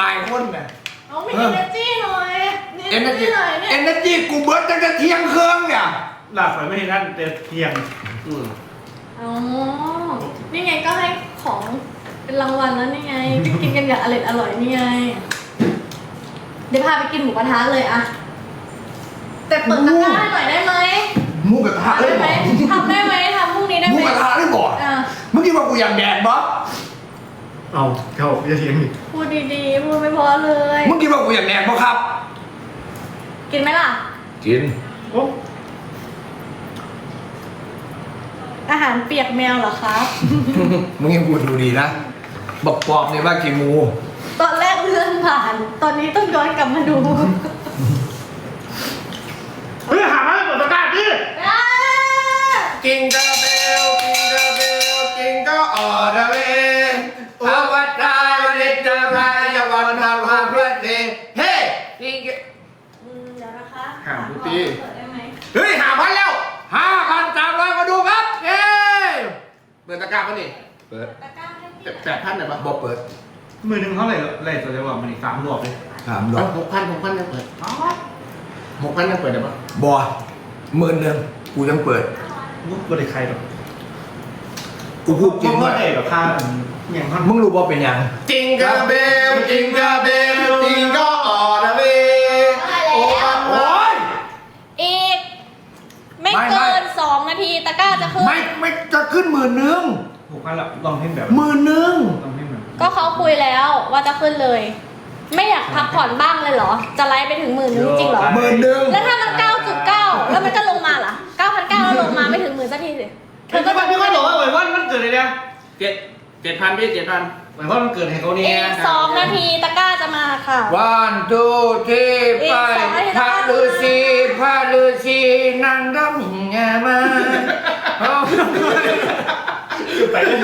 อายคนน่ะน้องมีเอเนจีหน่อยมีเอเนจีหน่อยเนี่ยเอเนจีกูเบิร์ดตั้งแต่เที่ยงคืนเนี่ยหลักสวยไม่เห็นนั่นแต่เพียงอืมอ๋อนี่ไงก็ให้ของเป็นรางวัลแล้วนี่ไงกินกันอย่างอร่อยอร่อยนี่ไง เดี๋ยวพาไปกินหมูกระทะเลยอะแต่เปิดตะกร้าให้หน่อยได้ไหมหมูกระทะเลได้ยไหมบอกทำได้ไหมทำพรุ่งนี้ได้หไหมูมกระทะเลยบอกอะเมื่อกี้ว่ากูอยากแดกบอ เอาเขาจะเทียงอีกพูดดีๆ พูดไม่เพอเลยเมื่อกี้ว่ากูอยากแดกบอครับ กินไหมล่ะ กิน โอ้อาหารเปียกแมวเหรอครับ มึงยังพูดดูดีนะบอกปอบเนี่ยว่ากินหมูตอนแรกเลื่อนผ่าน ตอนนี้ต้องย้อนกลับมาดูเฮ้ยหามาเปิดตะกร้าดิอ่ากินกระเบลกินกระเบลกินก็ออดเว หาดูสิเปิดได้ไหมเฮ้ยหาพันแล้วห้าพันสามร้อยมาดูครับเย้เปิดตะกร้าปะนี่เปิดตะกร้าให้พี่แปดพันไหนปะบอกเปิดมือหนึ่งเท่าไหร่ไรตัวจะบอกมันอีกสามรอบเลยสามร้อยหกพันหกพันยังเปิดหกพันยังเปิดได้ปะบอหมื่นหนึ่งกูยังเปิดมุกบริใครหรอกกูพูดจริงว่าว่าเอกกับค่าอย่างท่านมึงรู้ว่าเป็นยังจิงกะเบลจิงกะเบลจิงก็ออ ทีตะกร้าจะขึ้น ไม่ไม่จะขึ้นหมื่นหนึ่งหกพันละลองเพ่งแบบหมื่นหนึ่งลองเพ่งแบบก็เขาคุยแล้วว่าจะขึ้นเลย ไม่อยากพักผ่อนบ้างเลยเหรอ จะไลฟ์ไปถึงหมื่นนึงจริงเหรอ หมื่นหนึ่งแล้วถ้ามัน 9.9 แล้วมันก็ลงมาล่ะ9,900แล้วลงมาไม่ถึงหมื่นสักทีสิเธเธออก็ก็ไม่ค่อยบอกว่าเหมือนว่ามันเกิดอะไรเนี่ยเจ็ดเจ็ดพันพี่เจ็ดพันเหมือนว่ามันเกิดให้เขาเนี่อียกสองนาทีตะกร้าจะมาค่ะ วันทูที่อีกไปสองนาทีพระฤาษีพระฤาษีนั่งดำแง่มาเอาไปเลย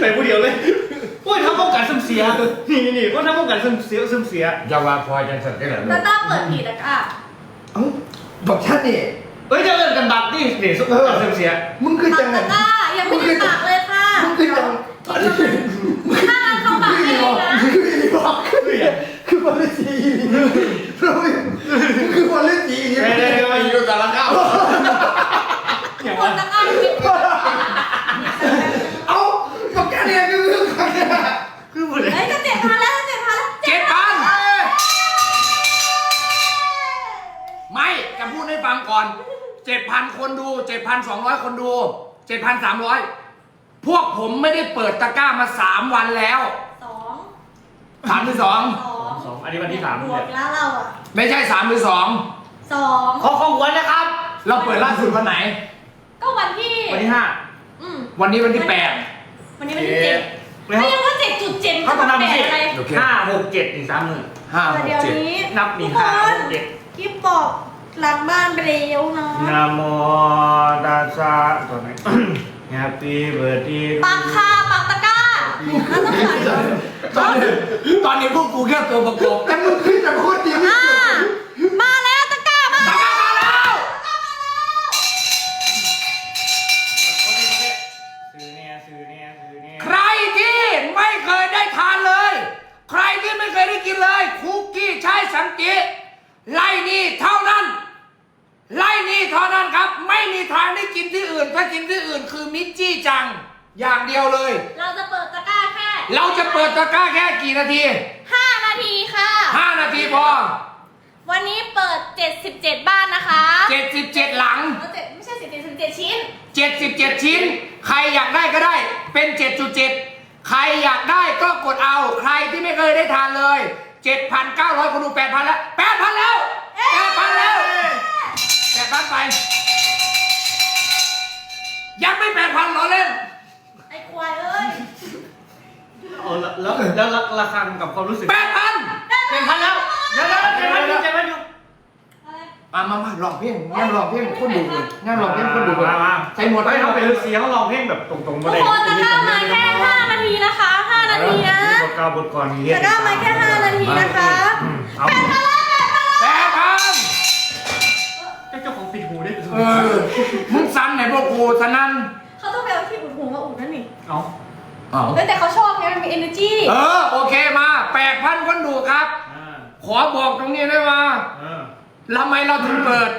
ไปผู้เดียวเลยโอ้ยทำป้องกันซึมเสีย นี่นี่ก็ทำป้องกันซึมเสียซึมเสียอย่าว่าพอจังสันได้เหรอลูตะกกร้าเปิดกี่ตะกร้า เอ้าบอกฉันนี่เอ้ยจะเล่นกันบักนี่นี่ซุปเปอร์ซึมเสียมึงคือตัจักงไง ตะกร้ายังไม่ได้ตักเลยค่ะมึงคือจัง ถ้า เข้าปากเองนะคือพระฤาษีคือพระฤาษีเด้เด้มาอยู่กันละข้าวอย่างคว่านตะกร้าคิดเอ้าบอกแค่นี้คือคือใครเนี่ยคือหมดเลยเฮ้ยจะเจ็ดพันแล้วจะเจ็ดพันแล้วเจ็ดพันไม่จะพูดให้ฟังก่อนเจ็ดพันคนดูเจ็ดพันสองร้อยคนดูเจ็ดพันสามร้อยพวกผมไม่ได้เปิดตะกร้ามาสามวันแล้ว สองสามหรือสองสองสองอันนี้วันที่สามบเนี่วยกแล้วเราอะไม่ใช่สามหรือสองสองขอของวันนะครับ เราเปิดล่าสุดวันไหน ก็วันที่วันที่ห้าอืมวันนี้วันที่แปดวันนี้วันที่เจ็ดแล้วไม่ยังว่าเจ็ดจุดเจ็ดเขาจะต้องมาแปนำสิดอะไรโอเคห้าหกเจ็ดอีกสามหมื่นห้าหเดี๋กยวเจ็ดนี้นับนี่ทุกห้าคหนกเจ็ดกิ๊บบอกหลังบ้านไปเร็วเนาะนะโมตัสสะตัวไหน Happy birthday ปักคาปักตะกร้า แล้วต้องใส่ตอนนี้ตอนนี้พวกกูแค่ตัวประกอบแต่มึงขึ้นแต่โคตรดีที่อ่าสุดมาแล้วตะกร้ามาตะกร้ามาแล้ว ซื้อเนี่ยซื้อเนี่ยซื้อเนี่ยใครที่ไม่เคยได้ทานเลย ใครที่ไม่เคยได้กินเลย คุกกี้ใช้สังเกตไล่นี่เท่านั้น ไล่นี่เท่านั้นครับ ไม่มีทางได้กินที่อื่น ถ้ากินที่อื่นคือมิจจี้จัง อย่างเดียวเลย เราจะเปิดตะกร้าแค่ เราจะเปิดตะกร้าแค่กี่นาทีห้านาทีค่ะ5นาทีพอวันนี้เปิด 77 บ้านนะคะ77หลัง เอาเจ็ดไม่ใช่สิบเจ็ดสิบเจ็ดชิ้น77ชิ้น ใครอยากได้ก็ได้เป็น7.7ใครอยากได้ก็กดเอาใครที่ไม่เคยได้ทานเลย7,900คนดู8,000แล้ว8,000แล้ว8,000แล้ว8,000ไป ยังไม่8,000รอเล่น ไอ้ควายเอ้ย เอาแล้วแล้วแล้วราคากับความรู้สึก8,000เจ็ดพันแล้วเดี๋ยวเดี๋ยวเจ็ดพันอยู่เจ็ดพันอยู่อะไรมามามาลองเพลงงานลองเพลงคนดูเลยงานลองเพลงคนดูเลยมามาใส่หมวดไม่ได้เขาเขาเป็เป็นนฤาษีเขาลองเพลงแบบตรงๆทุกคนตะกร้ามาแค่ 5 นาทีนะคะ 5 นาทีนะบทกาวบทก่อนตะกร้ามาแค่ 5 นาทีนะคะเอา8,000เจ้าของปิดหูได้เออมึงซ้ำไหนพวกกูสนั่นเขาต้องไปเอาที่อุดหูมาอุดนั่นนี่เอา อ้าวเฮ้ยแต่เขาชอบไงมันมี energy เออโอเคมาแปดพันคนดูครับ อ่าขอบอกตรงนี้ได้ว่าเออทำไมเราถึงเปิด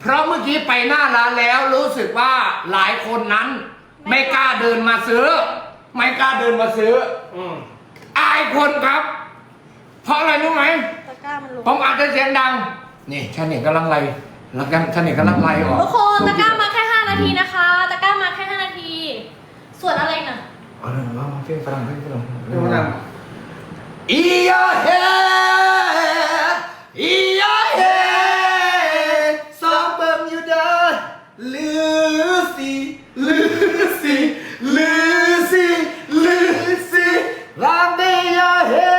เพราะเมื่อกี้ไปหน้าร้านแล้วรู้สึกว่าหลายคนนั้น ไม่กล้าเดินมาซื้อ ไม่กล้าเดินมาซื้อ อืมอายคนครับ เพราะอะไรรู้ไหม ตะกร้ามันลงผมอาจจะเสียงดัง นี่ชาเน็ตกำลังไล่แล้วกันชาเน็ตกำลังไล่ออกทุกคนตะกร้ามาแค่ 5 นาทีนะคะ ตะกร้ามาแค่ 5 นาที ส่วนอะไรน่ะ เอาเรื่องว่าเพลงฝรั่งเพลงฝรั่งเรื่องนั้นอียาเฮอียาเฮสอบเบิ่มอยู่เด้อลือสิลือสิลือสิลือสิลามเดียเฮอ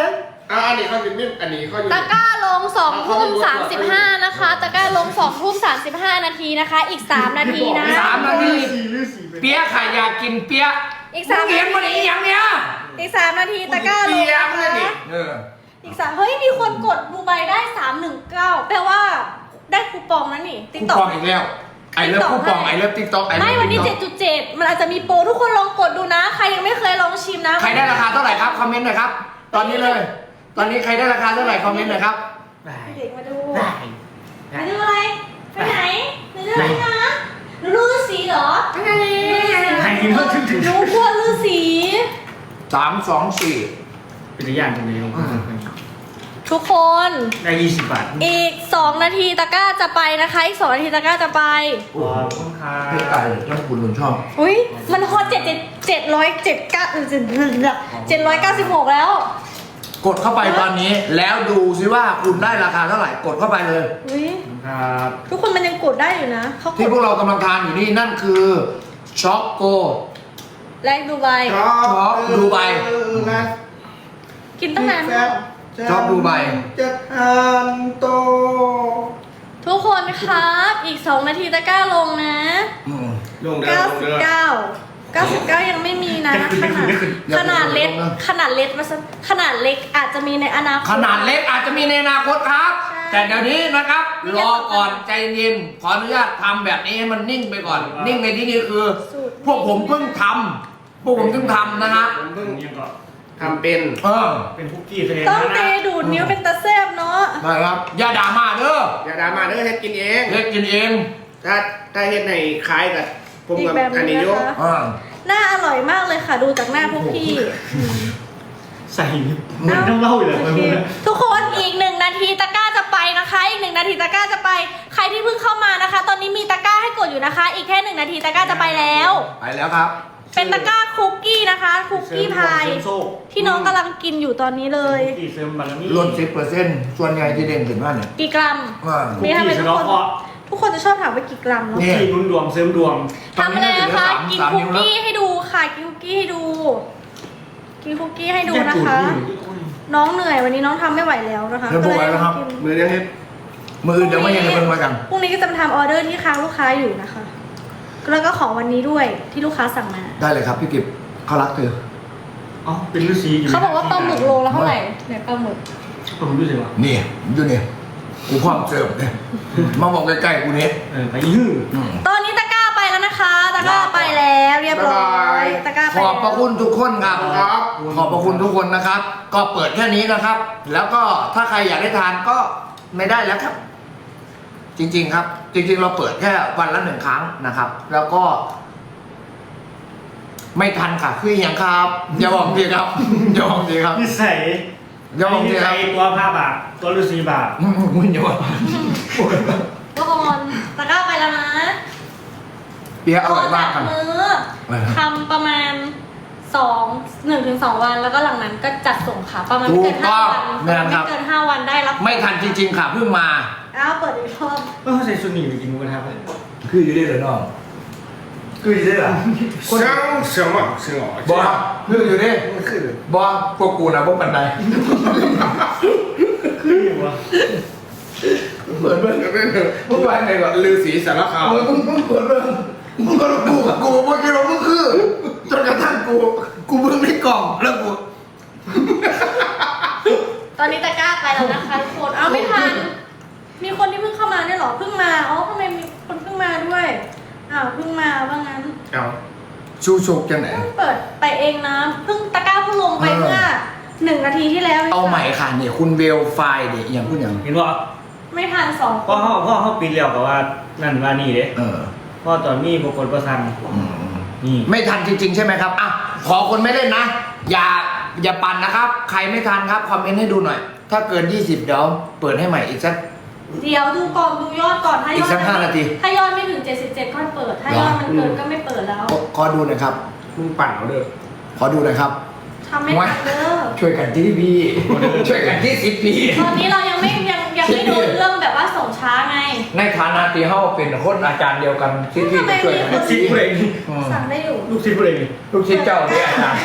ะอันนี้เขาอยู่นี่อันนี้เขาอยู่ตะกร้าลง2ทุ่ม35 นะคะตะกร้าลง2ทุ่ม35นาทีนะคะ อีก3นาทีนะ สามนาทีสี่หรือสี่เป็นเปียกใครอยากกินเปียกอีกสามเขียนมาดิอย่างเนี้ยอีก3นาทีตะกร้าลงเปียนะกเลยนี่คะเอออีก3เฮ้ยมีคนกดดูใบได้319แปลว่าได้คูปองนะนี่ติ๊กคูต็อปกองอีกแล้วไอเลิฟ TikTok คูปองให้ไอเลิฟติ๊กต็อกไอเลิฟไม่วันนี้ 7.7 มันอาจจะมีโปรทุกคนลองกดดูนะ ใครยังไม่เคยลองชิมนะใครได้ราคาเท่าไหร่ครับคอมเมนต์หน่อยครับ ตอนนี้เลย ตอนนี้ใครได้ราคาเท่าไหร่คอมเมนต์หน่อยครับได้เด็กมาดู ได้ มาดูอะไร ไปไหนมาดูอะไรนะดูฤาษีเหรอไปไหนให้กินเพิ่มถึงถึงดูพวกฤาษีสามสองสี่เป็นอย่างตรงนี้ลงมาทุกคน ได้ยี่สิบบาทอีก 2 นาทีตะกร้าจะไปนะคะ อีก 2 นาทีตะกร้าจะไป ขอบคุณค่ะ พี่ไก่ยังคุณหนุนชอบอุ้ยมันฮอตเจ็ดเจ็ดเจ็ดร้อยเจ็ดเก้าเจ็ดเจ็ดร้อยเก้าสิบหกแล้ว กดเข้าไปตอนนี้ แล้วดูซิว่าคุณได้ราคาเท่าไหร่กดเข้าไปเลย อุ้ยครับทุกคนมันยังกดได้อยู่นะเขากที่ดพวกเรากำลังทานอยู่นี่นั่นคือช็อกโก แลกดูใบช็อกดูไบ นะกินตั้งนานมากชอบดูใบจะทานโต ทุกคนครับ อีก 2 นาทีตะกร้าลงนะอืมลงเด้อลงเด้อ 99 99 ยังไม่มีนะขนาดขนาดเล็กขนาดเล็กมาสักขนาดเล็กอาจจะมีในอนาคต ขนาดเล็กอาจจะมีในอนาคตครับใช่แต่เดี๋ยวนี้นะครับนี่รแค่อก่อนใจเย็นขออนุญาตทำแบบนี้ให้มันนิ่งไปก่อน นิ่งในที่นี้คือสูตรพวกผมเพิ่งทำพวกผมเพิ่งทำนะฮะผมเพิ่งยังก็ทำเป็นเออเป็นคุกกี้แสดงต้องนะเตดูดนิ้วเป็นตะแซบเนาะนะครับอย่าด่ามาเด้ออย่าดรามาเด้อเฮ็ดกินเองเล็กกินเองถ้าถ้าเฮ็ดในคล้ายกับ ผมอีกกับแบบอันนึนี้งอยนะคะอ่าหน้าอร่อยมากเลยค่ะ ดูจากหน้าพวกพี่ใส่เหมือนต้องเล่าเลยโอมันเคเลยทุกคนอีกหนึ่งนาทีตะกร้าจะไปนะคะ อีกหนึ่งนาทีตะกร้าจะไป ใครที่เพิ่งเข้ามานะคะ ตอนนี้มีตะกร้าให้กดอยู่นะคะ อีกแค่หนึ่งนาทีตะกร้าจะไปแล้ว ไปแล้วครับเป็นตะกร้าคุกกี้นะคะคุกกี้พายเสริมโซ่ที่น้องกำลังกินอยู่ตอนนี้เลยคุกกี้เสริมบารมีลดสิบเปอร์เซ็นต์ส่วนใหญ่ที่เด่นขึ้นว่าเนี่ยกี่กรัม อ่าคุกกี้เสริมเคราะห์ ทุกคนจะชอบถามว่ากี่กรัมเนาะนี่คุกกี้หนุนดวงเสริมดวงทำอะไรนะคะตอนนี้กินน่าจะเหลือสามคุกสามนิ้วแล้วกี้ให้ดูค่ะกินคุกกี้ให้ดู กินคุกกี้ให้ดูนะคะ น้องเหนื่อยวันนี้น้องทำไม่ไหวแล้วนะคะเดี๋ยวบอกไว้นะครับก็เลยกินมือยังเฮ็ดมืออื่นเดี๋ยวไม่ยังจะเป็นมากัน พรุ่งนี้ก็จะมาทำออเดอร์ที่ค้างลูกค้าอยู่นะคะ แล้วก็ของวันนี้ด้วยที่ลูกค้าสั่งมา ได้เลยครับพี่กิบเขารักเธออ๋อเป็นฤาษีอยู่เขาบอกว่าปลาหมึกโลละเท่าไหร่เนี่ยปลาหมึกผมรู้สึกว่านี่ดูนี่ กูพร้อมเสิร์ฟเนี่ยมาบอกใกล้ๆกูนี่เออไปยื้ออืมตอนนี้ตะกร้าไปแล้วนะคะ ตะกร้าไปแล้วเรียบร้อยตะกร้าไปขอบพระคุณทุกคนครับครับ ขอบพระคุณทุกคนนะครับ ก็เปิดแค่นี้นะครับ แล้วก็ถ้าใครอยากได้ทานก็ไม่ได้แล้วครับ จริง ๆ ครับ จริง ๆ เราเปิดแค่วันละหนึ่งครั้งนะครับ แล้วก็ ไม่ทันค่ะคืออย่างครับอย่าบอกทีครับอย่าบอกทีครับ นิสัย อย่าบอกนิทีคสัรัยบตัวผ้าบาทตัวฤาษีบาทอืมมึงอย่าบอกทุกคนตะกร้าไปแล้วนะเปียะอร่อยมากครับมือทำประมาณสองหนึ่งถึงสองวันแล้วก็หลังนั้นก็จัดส่งค่ะ ประมาณไม่เกินห้าวันถูกต้องแม่นครับ ไม่เกินห้าวันได้รับไม่ทันจริงๆค่ะเพิ่งมา อ้าวเปิดอีกรอบก็ใส่ชุดหนีไปกินหมูกระทะไปคืออยู่ได้เหรอน้อง คือใช่หรอคนเสียงเสียงอะเสียงบอสเรื่องอยู่นี่มันขึ้นบอสพวกูนะพวกบันไดขึ้นอยู่วะเปิดเบิ้งพวกบันก่อลือสีสารคามมึงมึงเปิดเบิ้งมึงก็รู้กูกับกูเมื่อกี้เรามึงคือจนกระทั่งกูกูเบิ้งในกล่องแล้วกูตอนนี้ตะกร้าไปแล้วนะคะทุกคนเอาไม่ทันมีคนที่เพิ่งเข้ามาเนี่ยหรอเพิ่งมาอ๋อทำไมมีคนเพิ่งมาด้วย อ้าวาวเพิ่งมาว่างั้นเอาชูชกจังไหน เพิ่งเปิดไปเองนะเพิ่งตะกร้าเพิ่งลงไปเออเมื่อหนึ่งนาทีที่แล้วเอาใหม่ค่ะเนี่ยคุณเวลไฟล์เนี่ยอย่างพูดอย่างเห็นว่าไม่ทันสองคพ่อนเขาพ่อเขาปีนเรียวกับว่านั่นว่านี่เด้เออพ่อตอนนี้บุคคลประทันอืมนี่ไม่ทันจริง ๆ ใช่ไหมครับอะขอคนไม่เล่นนะ อย่าอย่าปั่นนะครับ ใครไม่ทันครับคอมเมนต์ให้ดูหน่อย ถ้าเกิน 20 เดี๋ยวเปิดให้ใหม่อีกสัก เดี๋ยวดูก่อนดูยอดก่อนถ้ายอีอกดสักห้านาที ถ้ายอดไม่ถึง 77 ค่อยเปิด ถ้ายอดมันเกินก็ไม่เปิดแล้วขอขอดูหน่อยครับ มึงปั่นเอาเด้อขอดูหน่อยครับ ทำไม่ทันเด้อช่วยกันที่พี่ช่วยกันที่สิบปี ตอนนี้เรายังไม่ยังยังไม่ดูเรื่องแบบว่าส่งช้าไง ในฐานะที่เฮาเป็นคนอาจารย์เดียวกันสิพี่ก็ช่วยกันลูกศิษย์ผู้ใดนี่อืมสั่งได้อยู่ ลูกศิษย์ผู้ใดนี่ลูกศิษย์เจ้าเนี่ยอาจารย์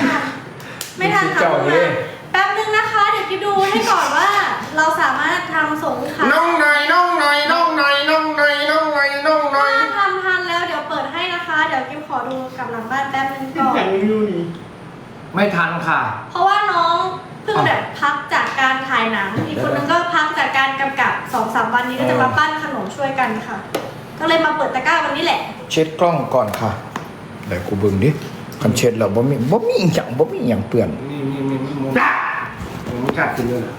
ไม่ทันเจ้าค่ะเนี่ยแป๊บนึงนะคะเดี๋ยว คิดดูให้ก่อนว่าเราสามารถทำส่งลูกค้าน้องหน่อยน้องหน่อยน้องหน่อยน้องหน่อยน้องหน่อยน้องหน่อยถ้าทำทันแล้วเดี๋ยวเปิดให้นะคะ เดี๋ยวกิ๊บขอดูกลับหลังบ้านแป๊บนึงก่อนอย่างอยู่นี่ไม่ทันค่ะ เพราะว่าน้องเพิ่งแบบพักจากการถ่ายหนัง อีกคนนึงก็พักจากการกำกับสองสามวันนี้ก็จะมาปั้นขนมช่วยกันค่ะ ก็เลยมาเปิดตะกร้าวันนี้แหละ เช็ดกล้องก่อนค่ะเดี๋ยวกูเบิ่งดิคันเช็ดแล้วบ่มีบ่มีอหย่างบ่มีอหย่างเปื้อน นี่นี่นี่มุ มมุมชัดขึ้นเลยนะ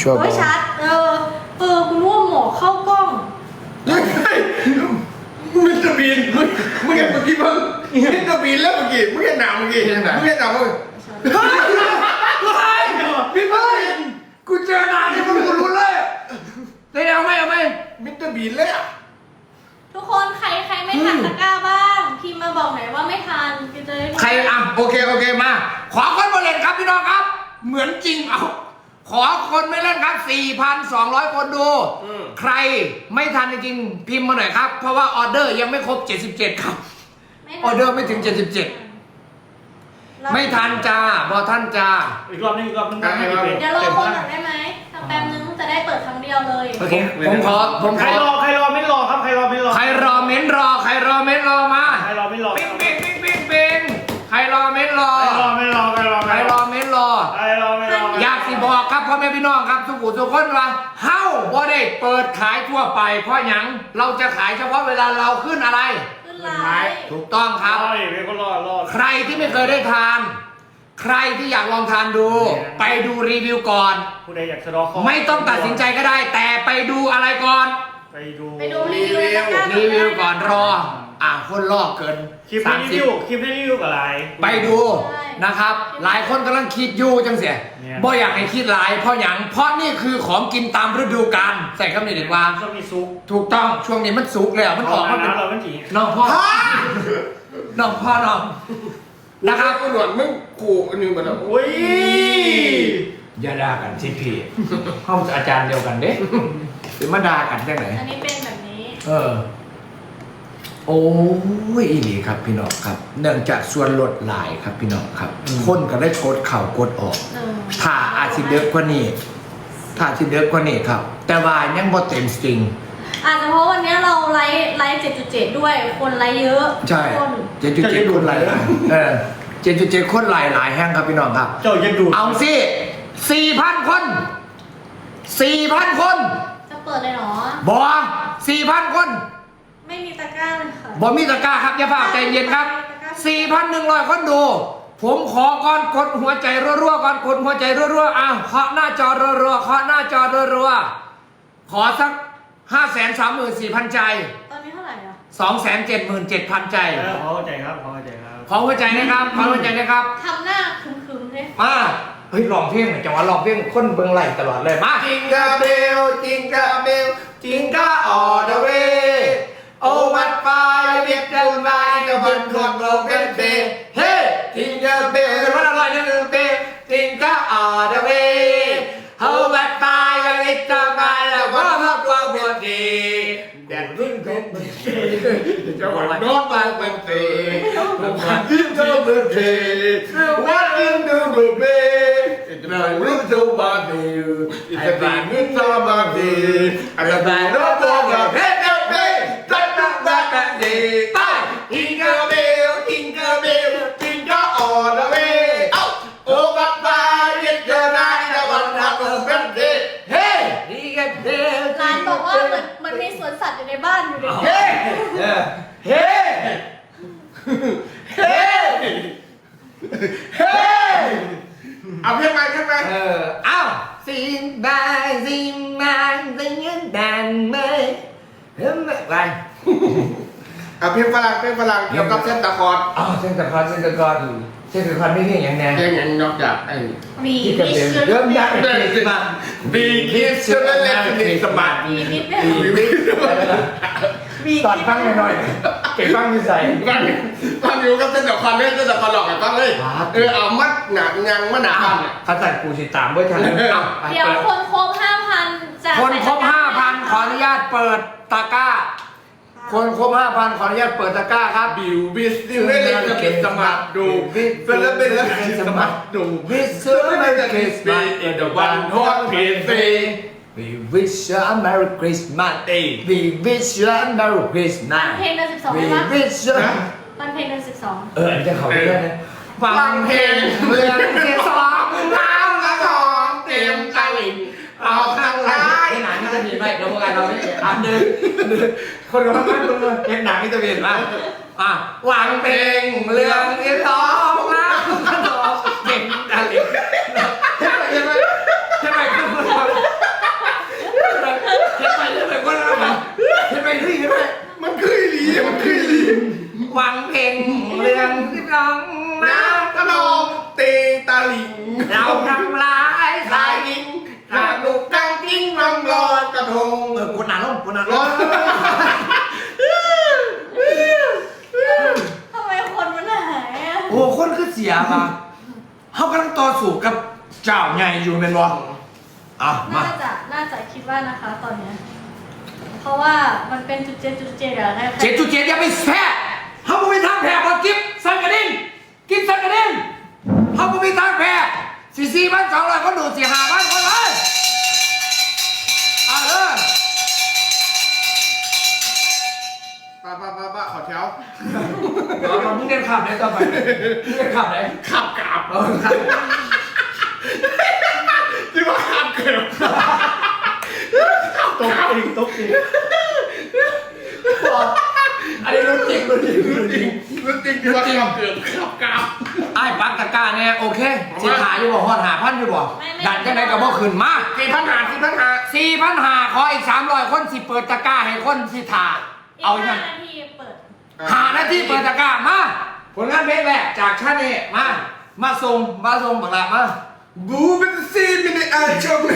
ชัวร์โอ้บ่ยชัด เออ เออคุณว่าหมอเข้ากล้อง มิสเตอร์บีนมึงมึงเห็นเมื่อกี้มึงมิสเตอร์บีนแล้วเมื่อกี้มึงเห็นหนังเมื่อกี้มึงเห็นหนังเมื่อกี้พี่เบิ้ลกูเจอนานที่มึงกูรู้เลยได้เอาไหมเอาไหมมิสเตอร์บีนเลยอะทุกคนใครใครไม่ทันตะกร้าบ้างพิมพ์มาบอกหน่อยว่าไม่ทันก็จะได้ ใครอะโอเคโอเคมา ขอคนมาเล่นครับพี่น้องครับ เหมือนจริงเอาขอคนไม่เล่นครับ 4,200 คนดูใครไม่ทันจริงๆพิมพ์มาหน่อยครับ เพราะว่าออเดอร์ยังไม่ครบ 77 ครับ ออเดอร์ไม่ถึง 77 ไม่ทันจ้าบอท่านจ้า อีกรอบนึงอีกรอบนึงไม่กี่เป็นเดี๋ยวรอคนก่อนได้ไหมทำแป๊บนึงจะได้เปิดครั้งเดียวเลยผมผมขอ ผมใคขรอ รอใครรอไม่รอครับใครรอไม่รอใครรอเม้นรอ ใครรอเม้นรอมา ใครรอไม่รอปิ๊งปิ๊งปิ๊งปิ๊งปิ๊งใครรอเม้นรอ ใครรอไม่รอใครรอ ใครรอเม้นรอใครรอไม่รออยากสิบอกครับพ่อแม่พี่น้องครับทุกผู้ทุกคนว่าเฮ้าบ่ได้เปิดขายทั่วไป เพราะหยังเราจะขายเฉพาะเวลาเราขึ้นอะไร ขึ้นไลน์ถูกต้องครับรอดิเป็นคนรอรอใครที่ไม่เคยได้ทาน ใครที่อยากลองทานดูไปดูรีวิวก่อน ผู้ใดอยากสะดอคอไม่ต้องตัดสินใจก็ได้ แต่ไปดูอะไรก่อน ไปดู ไปดูรีวิวในตะกร้ารีวิวก่อนรอ อะคนรอเกินคลิปสาให้มรีสิวิบวคลิปให้รีวิวกับอะไรไปดูนะครับ หลายคนกำลังคิดอยู่จังเสียเนี่ย บ่อยากให้คิดหลายเพราะหยังเพราะนี่คือของกินตามฤดูกาลใส่คำนี้ดีกว่าช่วงนี้ซุกถูกต้องช่วงนี้มันสุกแล้วมันออกมาเป็นเราเป็นจีน้องพ่อ น้องพ่อน้อง นะครับกูหนวดมึงขู่อันนี้มาแล้วโอ้ยอย่าด่ากันสิพี่ ห้องอาจารย์เดียวกันเด้หรือมาด่ากันได้ไหนอันนี้เป็นแบบนี้ เออ โอ้ยอีหลีครับพี่น้องครับ เนื่องจากส่วนลดหลายครับพี่น้องครับ คนก็ได้กดเข่ากดออก เออถ้าอาจสิเด็กกว่านี้ถ้าอาจสิเด็กกว่านี้ครับ แต่ว่ายังบ่เต็มสตริง อาจจะเพราะวันนี้เราไลฟ์ไลฟ์7.7 ด้วย คนไลฟ์เยอะใช่คนเจ็ดจุดเจ็ดคนหลายหลายเออเจ็ดจุดเจ็ดคนหลายหลายแห้งครับพี่น้องครับ เจ้าจะดูดเอาสิสี่พันคนสี่พันคนจะเปิดเลยเหรอ บอสี่พันคน ไม่มีตะกร้าเลยค่ะ บอมีตะกร้าครับอย่าฝากใจเย็นครับสี่พันหนึ่งร้อยคนดู ผมขอก่อนกดหัวใจรัวๆก่อนกดหัวใจรัวๆอ้าวเคาะหน้าจอรัวๆเคาะหน้าจอรัวๆขอสักห้าแสนสามหมื่นสี่พันใจ ตอนนี้เท่าไหร่อะสองแสนเจ็ดหมื่นเจ็ดพันใจ เออขอเข้าใจครับขอเข้าใจครับขอหัวใจนะครับขอหัวใจนะครับ ทำหน้าคึมๆเลยมา เฮ้ยลองเพลงหน่อยจังหวะลองเพลงคนเบิ่งไหลตลอดเลยมา จิงกาเบลจิงกาเบลจิงกาออเดเว โอวัดไฟเรียกกันไว้ตะวันรวมโลกันเบเฮ้จิงกาเบลเป็นวันอะไรเนี่ยเต้จิงกาออเดเวโอวัดไฟเรียกกันไว้แล้วก็มาความบดีแดดรุ่งรุ่งจะวันน้องไปเป็นเตะวันที่เธอเป็นเตะวันที่เธอเป็นเตะ Now look to my view, it's a big look to my view, and a bad look วนสัตว์อยู่ในบ้านอยู่ในเฮ้เออเฮ้เฮ้เฮ้เอาเพียงไปเพียงไปเออเอ้าสิงบายสิงบายสิงดันไหมเฮ้ยไป อาเพลงฝรั่งเพลงฝรั่งเกี่ยวกับเส้นตะคอดอ้าวเส้นตะคอนเส้นตะคอนเส้นตะคอนไม่เพียงอย่างแน่เพลงอย่างนอกจากไอ้มีที่จะมีเป็นชุดเริ่มยักษ์เล่นสิมาบีคิสเชลเล่นสนิทสมัติมีนิดเนี่ยบีมีตอนฟังหน่อยๆเก็บฟังอยู่ใส่ ฟังฟังอยู่กับเส้นตะคอดเล่นเส้นตะคอดหลอกกันฟังเลยเออเอามัดหนักยังมัดหนาบ้านเนี่ย เขาจัดกูสิตามเว้ยทันอ้าวไปเดี๋ยวเปิดคนครบห้าพันจะคนครบใส่ตะกร้ห้าพันขออนุญาตเปิดตะกร้า คนครบห้าพันขออนุญาตเปิดตะกร้าครับบิวบิสติเล่นเล่นสนิทสมัติดูเฟลเป็นเล่นสนิทสมัติดู Wish เสื้อ you a ไม่ Merry ได้คิสปี Christmas เอ็ดวันฮอตพีซี We wish you a Merry Christmas เอ้ย We wish you a Merry มัน Christmas เพลงเดือนสิบสอง We ใช่ปะ wish you นะมันเพลงเดือนสิบสองเอออันนี้จะเขาเรื่องนะฟังเพลงเมืเมือองงเสีเสียยสสอองงน้ำกระทองเตรียมตะลิ่งเอาข้างซ้ายที่หนั งนี่จะมีไหมเราพวกกันเราไม่อันหนึ่งคนเราไม่คนเลยเห็นหนังนี่จะมีไหมอะวางเพลงเรื่องเสียสองน้ำกระทองเก่งอะไรใช่ไหมใช่ไหมใช่ไหมคือคนเราใช่ไหมใช่ไหมคนเราใช่ไหมที่ใช่ไหมมันคืออีหลีมันคืออีหลีวางเพลงเรื่องที่น้องน้น้ำกระทองเตรียมตะลิ่งำเราทำลายสาสายยลิง หากลูกกังกิ้งลำลอยกระทงเออคนหนาลงคนหนาลร้องยทำไมคนมันหายอะโอ้คนคือเสียมาเขากำลังต่อสู้กับเจ้าใหญ่อยู่เป็นบ่อะมา น่าจะน่าจะคิดว่านะคะตอนเนี้ยเพราะว่ามันเป็นจุดเจ็ดจุดเจ็ดอะใครๆ เจ็ดจุดเจ็ดอย่าไปแพ้ ปักตะกร้าเนี่ยโอเคสิหาอยู่บ่ฮอดหาพันอยู่บ่ดันจังไดกับบ่ขึ้นมาสี่พันหาสี่พันหาสี่พันหาขออีกสามร้อยคนสิเปิดตะกร้าให้คนสิทาอีกเอาห้าอย่างนาทีเปิด หาหน้าที่เปิดตะกร้ามาผลงานเพลงแรกจากชาเน่มามาส่งมาส่งบักละมา บูเป็นซีนไม่ได้อาจชมเห็น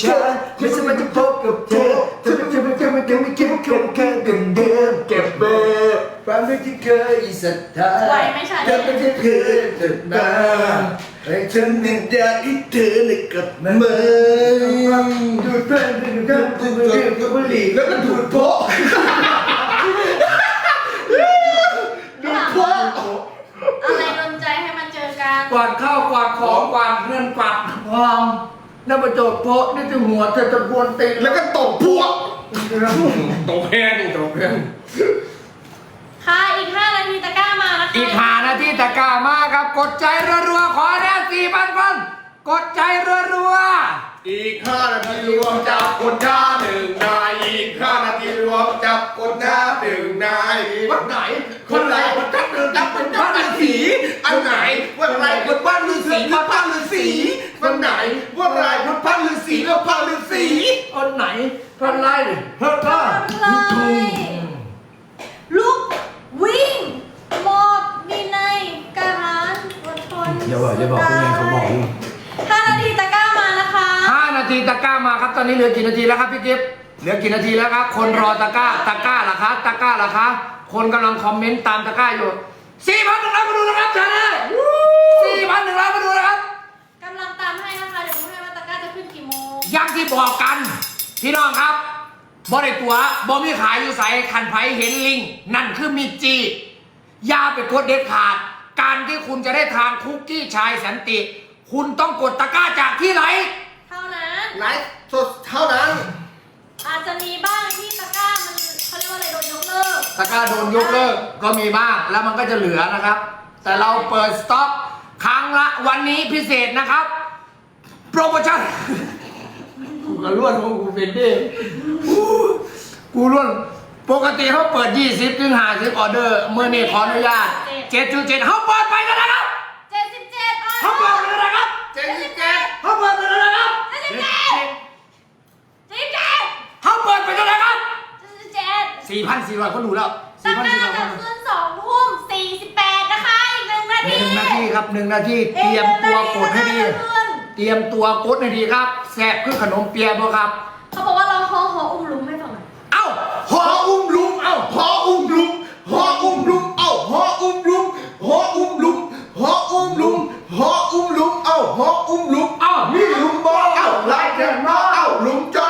ฉันไม่สามารถจะพบกับเธอเธอไม่เธอไม่เธอไม่เธอไม่คิดว่าเขาแค่กันเดิมเก็บเบอร์ความรักที่เคยศรัทธาไหวไหมชาเน่เธอไม่ได้เคยเกิดมาให้ฉันเนี่ยอยากให้เธอได้กลับมาดูดเพลินดูดเพลินดูดเพลินดูดบุหรี่แล้วก็ดูดโป๊ะดูพวกอะไรโดนใจให้มันเจอกัน กวาดข้าวกวาดของกวาดเงินกวาดทอง นั่นประโจทย์โป๊ะนี่จะหัวเธอจะบวนตีแล้วก็ตบพวกตบแพงตบแพงค่ะอีกห้านาทีตะกร้ามานะคะอีกหานาทีตะกร้ามาครับ กดใจรัวๆ ขอแน่สี่พันคนกดใจรัว อีกห้านาทีรวมจับคนหน้าหนึ่งนาย อีกห้านาทีรวมจับคนหน้าหนึ่งนายวันไหน คนไหนคนจับหนึ่งจับเป็นบ้านฤาษีอันไหนวันไหนคนบ้านฤาษีกับบ้านฤาษีวันไหนวันไหนคนบ้านฤาษีกับบ้านฤาษีๆคนไหนพระไล่พระล่าเลยลุกวิ่งหมอบดีในยการานอดทนอย่าบอกอย่าบอกคุณแม่เขาบอก ทีตะกร้ามาครับ ตอนนี้เหลือกี่นาทีแล้วครับพี่กิฟต์เหลือกี่นาทีแล้วครับ คนรอตะกร้าตะกร้าล่ะครับตะกร้าล่ะครับคนกำลังคอมเมนต์ตามตะกร้าอยู่สี่พันหนึ่งร้อยมาดูนะครับชาแนลสี่พันหนึ่งร้อยมาดูนะครับกำลังตามให้นะคะเดี๋ยวพูดให้ว่าตะกร้าจะขึ้นกี่โมงอยังที่บอกกัน พี่น้องครับบริตัวบอมีขายอยู่ใส่ขันไผเห็นลิง นั่นคือมีจีอย่าไปกดเด็ดขาด การที่คุณจะได้ทานคุกกี้ชายสันติ คุณต้องกดตะกร้าจากที่ไหน ไลฟ์สดเท่านั้น อาจจะมีบ้างที่ตะกร้ามันเขาเรียกว่าอะไรโดนยกเลิก ตะกร้าโดนยกเลิกก็มีบ้างแล้วมันก็จะเหลือนะครับ แต่เราเปิดสต็อกครั้งละวันนี้พิเศษนะครับ โปรโมชั่น กูระล้วนของกูเป็นด้กูล้วนปกติเขาเปิด 20ถึง50ออเดอร์ เมื่อนี้ขออนุญาต7.7เขาเปิดไปกันนะครับเจ็ดสิบเจ็ดเขาเปิดไปกันนะครับเจ็ดสิบเจ็ดเขาเปิด 4,400คนดูแล้วตะกร้า4,400คจะนดู ขึ้นสองทุ่มสี่สิบแปดนะคะอีกหนึ่งนาหทีนึ่งนาทีครับหนึ่งนาทีเตรียมตัวกดให้ดี เตรียมตัวกดให้ดีครับแซ่บคือขนมเปียบ่ครับ เขาบอกว่าเราฮอฮออุ้มลุงให้ฟังหน่อยเอ้าหออุ้มลุงเอ้าหออุ้มลุงหออุ้มลุงเอ้าหออุ้มลุงหออุ้มลุงหออุ้มลุงหออุ้มลุงเอ้าหออุ้มลุงเอ้านี่ลุงบอเอ้าลายเดินมาเอ้าลุงจอจ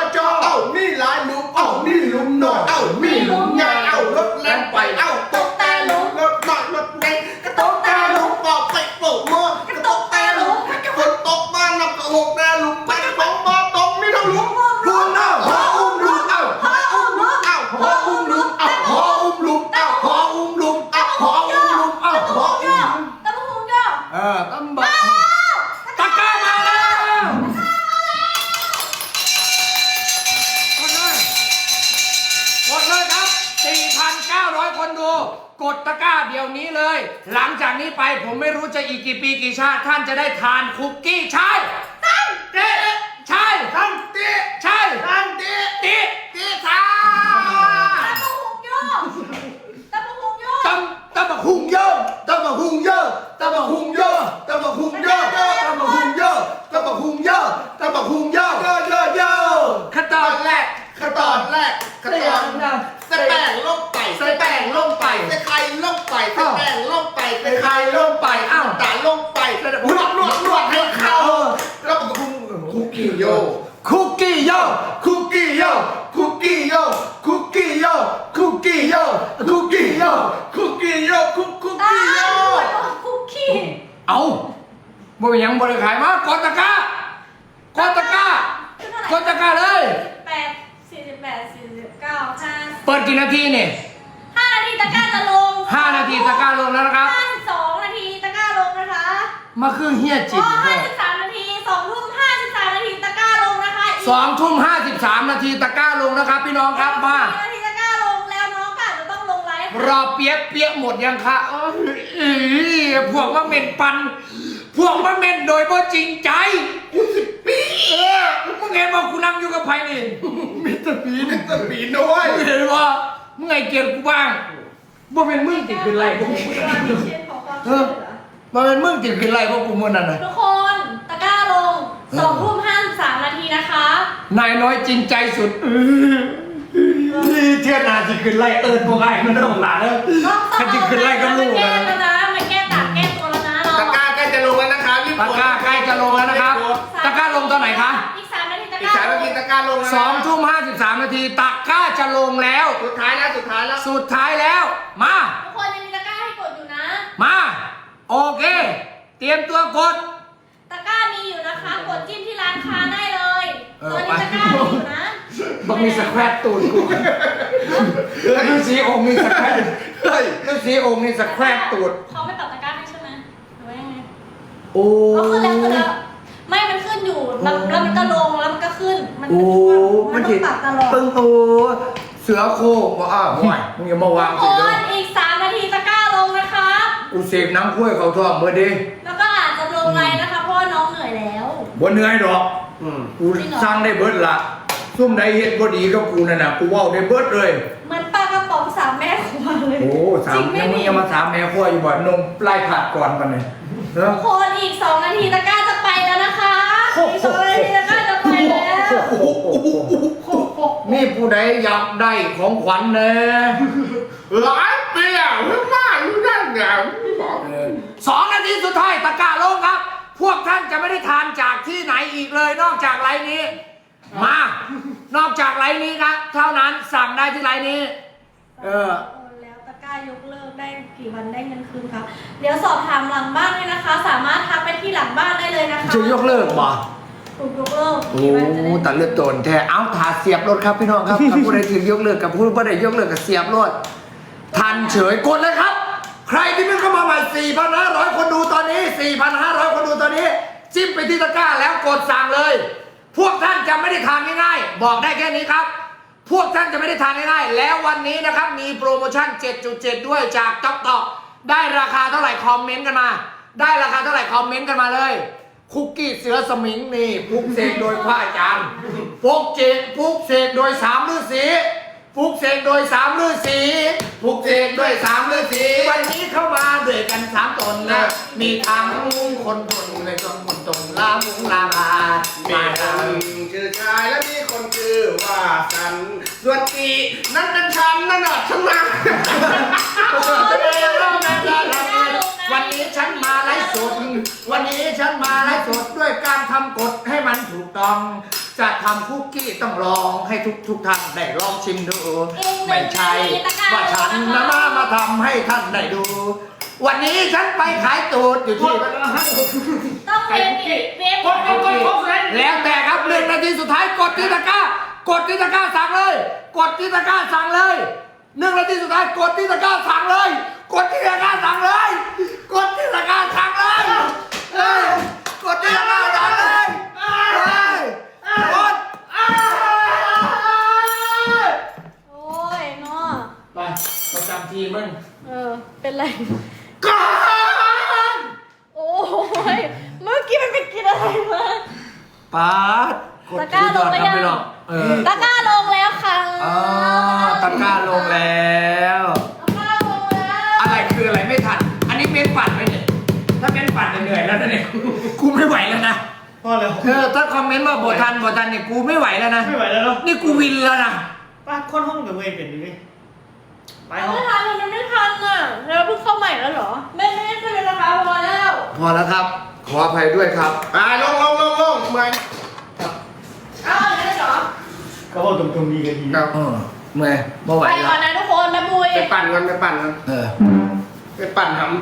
กี่ปีกี่ชาติท่านจะได้ทานคุกกี้ใช่เต๊ะใช่ ทันตี ใช่ ทันตี ติ ตีทา ตะบุงย่อตะบุงย่อ ตำตำบักหุงเยอะ ตะบะหุงเยอะตะบะหุงเยอะตะบะหุงเยอะตะบะหุงเยอะตะบะหุงเยอะตะบะหุงเยอะเยอะเยอะเยอะ ขั้นต ต อ อน นแรกขั้นตอนแรกขั้นตอนใส่แป้งลงไปใส่แป้งลงไปใส่ไข่ลงไปใส่แป้งลงไปใส่ไข่ลงไปอ้าวตาลลงไปนวดนวดนวดให้เข้าแล้วก็คุกคุกกี้ โยคุกกี้เยอะคุกกี้โยคุกกี้โยคุกกี้โยคุกกี้โยคุกกี้โยคุกกี้โยคุกคุกตากี้โยหวยคุกกี้เอาบ่เป็นหยังบริขายมากดตะกร้ากดตะกร้ากดตะกร้าเลยแปดสี่สิบแปดสี่สิบเก้าห้าเปิดกี่นาทีเนี่ยห้านาทีตะกร้าจะลงห้านาทีตะกร้าลงแล้วนะครับห้าสิบสอง มาคือเฮียจิอ๋ตอเลห้ายสิบสามนาทีสองทุ่มห้าสิบสามนาทีตะกร้าลงนะคะกสองทุ่มห้าสิบสามนาทีตะกร้าลงนะครับ พี่น้องครับมานาทีตะกร้าลงแล้วน้องก็อาจจะต้องลงไลฟ์รอเปียกเปียกหมดยังคะเอ้ยอีพวกมาเม็นปัน พวกมาเม็นโดยบ่จริงใจกูสิปีเออมึงเห็นว่ากูนั่งอยู่กับไผ่นี่มิสเตอร์บีมิสเตอร์บีด้วยเห็นว่ามึงไงเกลียดกูบ้างบ่เป็นมึงติดเป็นไรพวกกู เชียร์ขอความเอช่วยอเหลือ บ่เป็นมึงติดเป็นไรพวกกูมื่อนั้นน่ะทุกคนตะกร้าลงสองทุ่มห้าสิบสามนาทีนะคะนายน้อยจริงใจสุดนี่เทียนาสิขึ้นไล่เอิญพวกไอ้มันต้องหลาแล้วขันจิขึ้นไล่ก็ลูกมานะแก้แล้วนะมาแก้ต่างแก้ตัวแล้วนะเราตะกร้าใกล้จะลงแล้วนะครับรีบตะกดกร้าใกล้จะลงแล้วนะครับตะกร้าลงตอนไหนคะอีกสามนาทีตะกอีกร้าสามนาทีตะกร้าลงแล้วสองทุ่มห้าสิบสามนาทีตะกร้าจะลงแล้ว สุดท้ายแล้วสุดท้ายแล้วสุดท้ายแล้ว มาทุกคนยังมีตะกร้าให้กดอยู่นะ มา โอเค เตรียมตัวกด ตะกร้ามีอยู่นะคะ กดจิ้มที่ร้านค้าได้เลยเออตัวนี้ตะกร้ามีอยู่นะบังมีสแควตตูนกูฤาษีองค์มีสแควตเฮ้ยฤาษีองค์มีสแควตตูดเขาไม่ปรับตะกร้าให้ใช่ไหมหรือว่ายังไงโอ้ก็ขึ้นแล้วขึ้นแล้วไม่มันขึ้นอยู่แล้วแล้วมันก็ลงแล้วมันก็ขึ้น มันโอ้มันต้องปรับตลอด ตึงโอ้เสือโคร่งว่าอ้าวห่วยมึงอย่ามาวางทุสิกคเด้อนอี กูเสกน้ำข้วยเขาท้องเมื่อดีแล้วก็อาจจะลงไลน์นะคะเพราะว่าน้องเหนื่อยแล้วบ่เหนื่อยดอกอืมกูสร้างได้เบิดละซุ่มใดเฮ็ดบ่ดีกับกูนั่นน่ะกูเว้าได้เบิดเลย เหมือนปลากระป๋องสามแม่ครัวเลยโอ้สามจริงไหมยังมึงนี่ยังมาถามแม่พ่ออยู่บ่นมไล่ขาดก่อนมันเลยเนอะทุกคนอีกสองนาทีตะกร้าจะไปแล้วนะคะอีกสองนาทีตะกร้าจะไปแล้วมีผู้ใดอยากได้ของขวัญแน่หลายปีอะเพิ่งมาอ ยู่นั่นไงเออสองนาทีสุดท้ายตะกร้าลงครับ พวกท่านจะไม่ได้ทานจากที่ไหนอีกเลย นอกจากไลน์นี้ มา นอกจากไลน์นี้ครับ เท่านั้นสั่งได้ที่ไลน์นี้ เออ โอนแล้วตะกร้ายกเลิกได้กี่วันได้เงินคืนครับ เดี๋ยวสอบถามหลังบ้านเลยนะคะ สามารถทักไปที่หลังบ้านได้เลยนะคะจะยกเลิกบ่ถูกยกเลิกโอ้กี่วันจะได้ตัดเลือดตนแท้เอาถาเสียบรถครับพี่น้องครับถ้าผู้ใดถึงยกเลิกกับผู้ผู้ใดยกเลิกกับเสียบรถทันเฉยกดเลยครับ ใครที่เพิ่งเข้ามาใหม่ 4,500 คนดูตอนนี้ 4,500 คนดูตอนนี้ จิ้มไปที่ตะกร้าแล้วกดสั่งเลย พวกท่านจะไม่ได้ทานง่ายๆ บอกได้แค่นี้ครับ พวกท่านจะไม่ได้ทานง่ายๆ แล้ววันนี้นะครับมีโปรโมชั่น 7.7 ด้วยจากจ๊อกตอกได้ราคาเท่าไหร่คอมเมนต์กันมา ได้ราคาเท่าไหร่คอมเมนต์กันมาเลย คุกกี้เสือสมิงนี่ปลุกเสกโดยพระอาจารย์ปลุกเจกปลุกเสกโดยสามฤาษี ปลุกเสกโดยสามฤาษีปลุกเสกโดยสามฤาษีวันนี้เข้ามาด้วยกันสามตนนะ มีทั้งคนตนในตนคนตนลามุงลามามีมาคทางนชื่อชายและมีคนชื่อว่าสันส่วนอีนั่นเป็นฉันนั่นน่ะฉันมาวัน ฟ์สด วันนี้ฉันมาไลฟ์สดด้วยการทำกฎให้มันถูกต้อง จะทำคุกกี้ต้องลองให้ทุกทุกๆท่านได้ลองชิมดู ไม่ใช่ว่าฉันนะมามาทำให้ท่านได้ดู วันนี้ฉันไปขายตูดอยู่ที่ต้องเวฟอีกเวฟกดกดกดกดเลยแล้วแต่ครับหนึ่งนาทีสุดท้ายกดที่ตะกร้ากดที่ตะกร้าสั่งเลย กดที่ตะกร้าสั่งเลยหนึ่งนาทีสุดท้ายกดที่ตะกร้าสั่งเลย กดที่ตะกร้าสั่งเลย กดที่ตะกร้าสั่งเลยเอ้ยกดที่ตะกร้าสั่งเลยเอ้ยกดโอ้ยเนาะไปประจำทีมึงเออ เป็นไรก่อนโอ้ย เมื่อกี้มันไปกินอะไรมา ปาดกดตะกร้าลงหรือยังที่ยอดครับพี่น้องเออตะกร้า พอแล้วเธอถ้าคอมเมนต์ว่าบทันบทันเนี่ยกูไม่ไหวแล้วนะ ไม่ไหวแล้วเนาะนี่กูวินแล้วนะป้าคนห้องกับเวย์เปลี่ยนดิพี่ไปห้องไม่ทันมันไม่ทันอะเราเพิ่งเข้าใหม่แล้วเหรอ ไม่ไม่ได้ขึ้นเลยนะคะพอแล้ว พอแล้วครับ ขออภัยด้วยครับอ่าลงลงลงลงเมื่อยอ้าวได้เหรอก็บอกตรงๆดีกันดีครับเออเมื่อยไม่ไหวไปแล้ก่อวนนะทุกคนนะบุยไปปั่นกันไปปั่นกันเออ ไปปั่นทำ